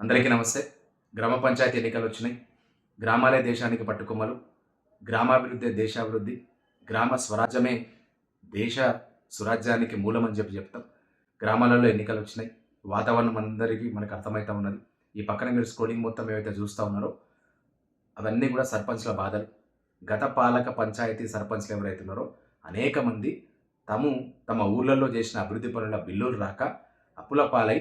అందరికీ నమస్తే. గ్రామ పంచాయతీ ఎన్నికలు వచ్చినాయి. గ్రామాలే దేశానికి పట్టుకొమ్మలు. గ్రామాభివృద్ధి దేశాభివృద్ధి. గ్రామ స్వరాజ్యమే దేశ స్వరాజ్యానికి మూలం అని చెప్పి చెప్తాం. గ్రామాలలో ఎన్నికలు వచ్చినాయి. వాతావరణం అందరికీ మనకు అర్థమవుతా ఉన్నది. ఈ పక్కన మీరు స్కోడింగ్ మొత్తం ఏవైతే చూస్తూ ఉన్నారో అవన్నీ కూడా సర్పంచ్ల బాధలు. గత పాలక పంచాయతీ సర్పంచ్లు ఎవరైతే ఉన్నారో అనేక మంది తాము తమ ఊళ్ళల్లో చేసిన అభివృద్ధి పనుల బిల్లులు రాక అప్పుల పాలై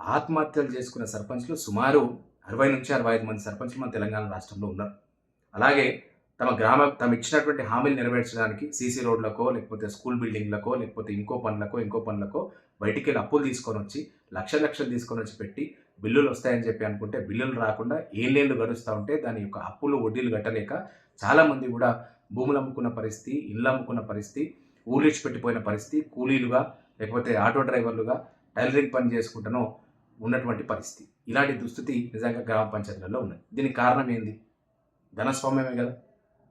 ఆత్మహత్యలు చేసుకున్న సర్పంచ్లు సుమారు అరవై నుంచి అరవై ఐదు మంది సర్పంచ్లు మన తెలంగాణ రాష్ట్రంలో ఉన్నారు. అలాగే తమ గ్రామ తమ ఇచ్చినటువంటి హామీలు నెరవేర్చడానికి సీసీ రోడ్లకో లేకపోతే స్కూల్ బిల్డింగ్లకో లేకపోతే ఇంకో పనులకో ఇంకో పనులకో బయటికి వెళ్ళి అప్పులు తీసుకొని వచ్చి లక్ష లక్షలు తీసుకొని వచ్చి పెట్టి బిల్లులు వస్తాయని చెప్పి అనుకుంటే బిల్లులు రాకుండా ఏళ్ళేళ్ళు గడుస్తూ ఉంటే దాని యొక్క అప్పులు వడ్డీలు కట్టలేక చాలామంది కూడా భూములు అమ్ముకున్న పరిస్థితి ఇళ్ళు అమ్ముకున్న పరిస్థితి ఊళ్ళు పెట్టిపోయిన పరిస్థితి కూలీలుగా లేకపోతే ఆటో డ్రైవర్లుగా టైలరింగ్ పని చేసుకుంటానో ఉన్నటువంటి పరిస్థితి. ఇలాంటి దుస్థితి నిజంగా గ్రామ పంచాయతీలలో ఉన్నది. దీనికి కారణం ఏంది? ధనస్వామ్యమే కదా.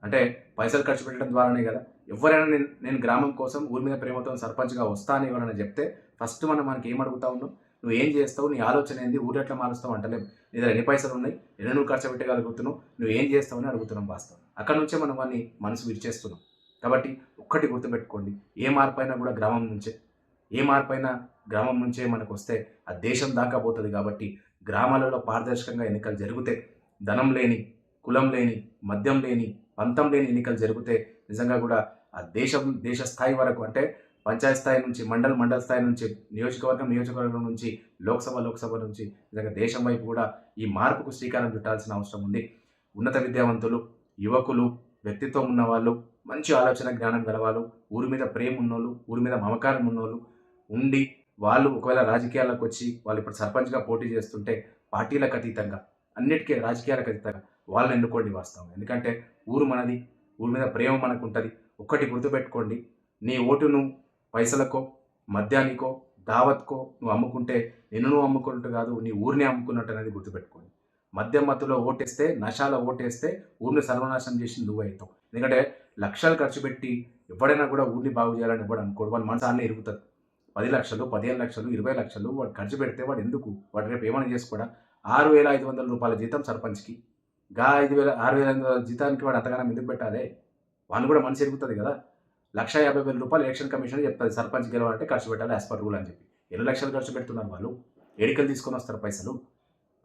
అంటే పైసలు ఖర్చు పెట్టడం ద్వారానే కదా. ఎవరైనా నేను నేను గ్రామం కోసం ఊరి మీద ప్రేమతో సర్పంచ్గా వస్తాను ఎవరైనా చెప్తే ఫస్ట్ మనం మనకి ఏం అడుగుతా ఉన్నావు నువ్వు ఏం చేస్తావు? నీ ఆలోచన ఏంది? ఊరు ఎట్లా మారుస్తావు అంటలేం. నీ ఎన్ని పైసలు ఉన్నాయి? ఎన్ని నువ్వు ఖర్చు పెట్టగలుగుతున్నావు? నువ్వు ఏం చేస్తావు అని అడుగుతున్నాం వాస్తవం. అక్కడ నుంచే మనం వాడిని మనసు విరిచేస్తున్నాం. కాబట్టి ఒక్కటి గుర్తుపెట్టుకోండి. ఏ మార్పు అయినా కూడా గ్రామం నుంచే. ఏ మార్పైనా గ్రామం నుంచే మనకు వస్తే ఆ దేశం దాకా పోతుంది కాబట్టి గ్రామాలలో పారదర్శకంగా ఎన్నికలు జరిగితే ధనం లేని కులం లేని మద్యం లేని పంతం లేని ఎన్నికలు జరిగితే నిజంగా కూడా ఆ దేశం దేశ స్థాయి వరకు అంటే పంచాయత్ స్థాయి నుంచి మండల్ మండల స్థాయి నుంచి నియోజకవర్గం నియోజకవర్గం నుంచి లోక్సభ లోక్సభ నుంచి నిజంగా దేశం వైపు కూడా ఈ మార్పుకు శ్రీకారం చుట్టాల్సిన అవసరం ఉంది. ఉన్నత విద్యావంతులు యువకులు వ్యక్తిత్వం ఉన్నవాళ్ళు మంచి ఆలోచన జ్ఞానం గలవాళ్ళు ఊరి మీద ప్రేమ ఉన్నోళ్ళు ఊరి మీద మమకారం ఉన్నోళ్ళు ఉండి వాళ్ళు ఒకవేళ రాజకీయాలకు వచ్చి వాళ్ళు ఇప్పుడు సర్పంచ్గా పోటీ చేస్తుంటే పార్టీలకు అతీతంగా అన్నిటికీ రాజకీయాలకు అతీతంగా వాళ్ళని ఎన్నుకోండి వాస్తవం. ఎందుకంటే ఊరు మనది ఊరి మీద ప్రేమ మనకు ఉంటుంది. ఒక్కటి గుర్తుపెట్టుకోండి నీ ఓటును పైసలకో మద్యానికో దావత్కో నువ్వు అమ్ముకుంటే నిన్ను నువ్వు అమ్ముకున్నట్టు కాదు నీ ఊరిని అమ్ముకున్నట్టు అనేది గుర్తుపెట్టుకోండి. మద్యం మత్తులో ఓటేస్తే నశాల ఓటేస్తే ఊరిని సర్వనాశనం చేసి నువ్వు అవుతావు. ఎందుకంటే లక్షలు ఖర్చు పెట్టి ఎవడైనా కూడా ఊరిని బాగు చేయాలని ఎవడు అనుకోడు. వాళ్ళ మనసు అన్నీ ఇరుగుతుంది పది లక్షలు పదిహేను లక్షలు ఇరవై లక్షలు వాడు ఖర్చు పెడితే వాడు ఎందుకు? వాడు రేపు ఏమైనా చేసుకోడా? ఆరు వేల ఐదు వందల రూపాయల జీతం సర్పంచ్కి. గా ఐదు వేల ఆరు వేల ఐదు వందల జీతానికి వాడు అంతగానం ఎందుకు పెట్టాలి? వాళ్ళు కూడా మనసు ఎరుగుతుంది కదా. లక్ష యాభై వేల రూపాయలు ఎలక్షన్ కమిషన్ చెప్తుంది సర్పంచ్ గెలవాలంటే ఖర్చు పెట్టాలి యాజ్ పర్ రూల్ అని చెప్పి. ఎన్ని లక్షలు ఖర్చు పెడుతున్నారు వాళ్ళు? ఎడికలు తీసుకొని వస్తారు పైసలు?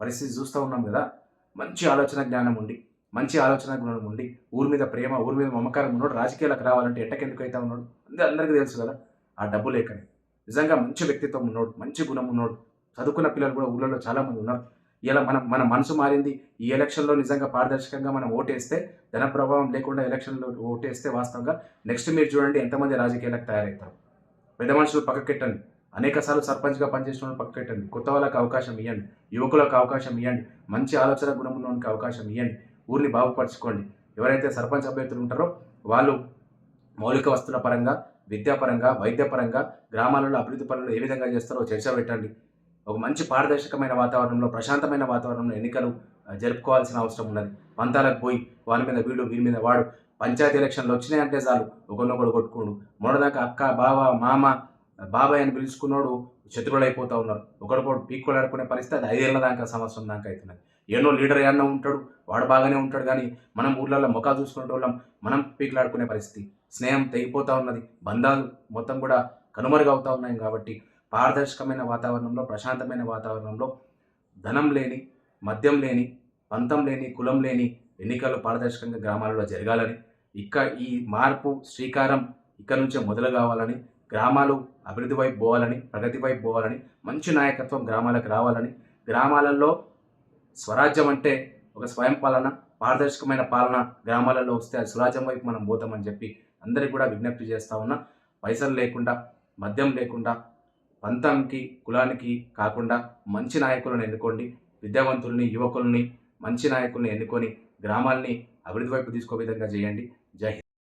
పరిస్థితి చూస్తూ ఉన్నాం కదా. మంచి ఆలోచన జ్ఞానం ఉండి మంచి ఆలోచన గుణం ఉండి ఊరి మీద ప్రేమ ఊరి మీద మమకారం ఉన్నాడు రాజకీయాలకు రావాలంటే ఎట్టకెందుకు అయితే ఉన్నాడు? అందరికీ తెలుసు కదా. ఆ డబ్బు లేకని. నిజంగా మంచి వ్యక్తిత్వం ఉన్నాడు మంచి గుణం ఉన్నాడు చదువుకున్న పిల్లలు కూడా ఊళ్ళలో చాలామంది ఉన్నారు. ఇలా మన మన మనసు మారింది. ఈ ఎలక్షన్లో నిజంగా పారదర్శకంగా మనం ఓటేస్తే ధన ప్రభావం లేకుండా ఎలక్షన్లో ఓటేస్తే వాస్తవంగా నెక్స్ట్ మీరు చూడండి ఎంతమంది రాజకీయాలకు తయారవుతారు పెద్ద మనుషులు పక్కకెట్టండి అనేక సార్లు సర్పంచ్గా పనిచేసిన వాళ్ళు పక్కకెట్టండి కొత్త వాళ్ళకి అవకాశం ఇవ్వండి యువకులకు అవకాశం ఇవ్వండి మంచి ఆలోచన గుణం ఉన్నవానికి అవకాశం ఇవ్వండి ఊరిని బాగుపరచుకోండి. ఎవరైతే సర్పంచ్ అభ్యర్థులు ఉంటారో వాళ్ళు మౌలిక వస్తువుల పరంగా విద్యాపరంగా వైద్యపరంగా గ్రామాలలో అభివృద్ధి పనులు ఏ విధంగా చేస్తారో చర్చ పెట్టండి. ఒక మంచి పారదర్శకమైన వాతావరణంలో ప్రశాంతమైన వాతావరణంలో ఎన్నికలు జరుపుకోవాల్సిన అవసరం ఉన్నది. పంతాలకు పోయి వాళ్ళ మీద వీడు వీని మీద వాడు. పంచాయతీ ఎలక్షన్లు వచ్చినాయంటే చాలు ఒకరినొకడు కొట్టుకోడు. మొన్నదాకా అక్క బావ మామ బాబాయ్ అని పిలుచుకున్నాడు శత్రువులు అయిపోతూ ఉన్నారు. ఒకరికొకడు పీక్కోలాడుకునే పరిస్థితి అది ఐదేళ్ళ దాకా సంవత్సరం దాకా అవుతున్నది. ఎన్నో లీడర్ ఏమన్నా ఉంటాడు వాడు బాగానే ఉంటాడు కానీ మనం ఊర్లలో ముఖాలు చూసుకునే వాళ్ళం మనం పీకులాడుకునే పరిస్థితి. స్నేహం తెగిపోతూ ఉన్నది బంధాలు మొత్తం కూడా కనుమరుగవుతూ ఉన్నాయి కాబట్టి పారదర్శకమైన వాతావరణంలో ప్రశాంతమైన వాతావరణంలో ధనం లేని మద్యం లేని పంతం లేని కులం లేని ఎన్నికలు పారదర్శకంగా గ్రామాలలో జరగాలని ఇక ఈ మార్పు శ్రీకారం ఇక్కడ నుంచే మొదలు కావాలని గ్రామాలు అభివృద్ధి వైపు పోవాలని ప్రగతి వైపు పోవాలని మంచి నాయకత్వం గ్రామాలకు రావాలని గ్రామాలలో స్వరాజ్యం అంటే ఒక స్వయం పాలన పారదర్శకమైన పాలన గ్రామాలలో వస్తే అది స్వరాజ్యం వైపు మనం పోతామని చెప్పి అందరికీ కూడా విజ్ఞప్తి చేస్తా ఉన్నా. పైసలు లేకుండా మద్యం లేకుండా పంతంకి కులానికి కాకుండా మంచి నాయకులను ఎన్నుకోండి. విద్యావంతుల్ని యువకుల్ని మంచి నాయకుల్ని ఎన్నుకొని గ్రామాల్ని అభివృద్ధి వైపు తీసుకో విధంగా చేయండి. జై హింద్.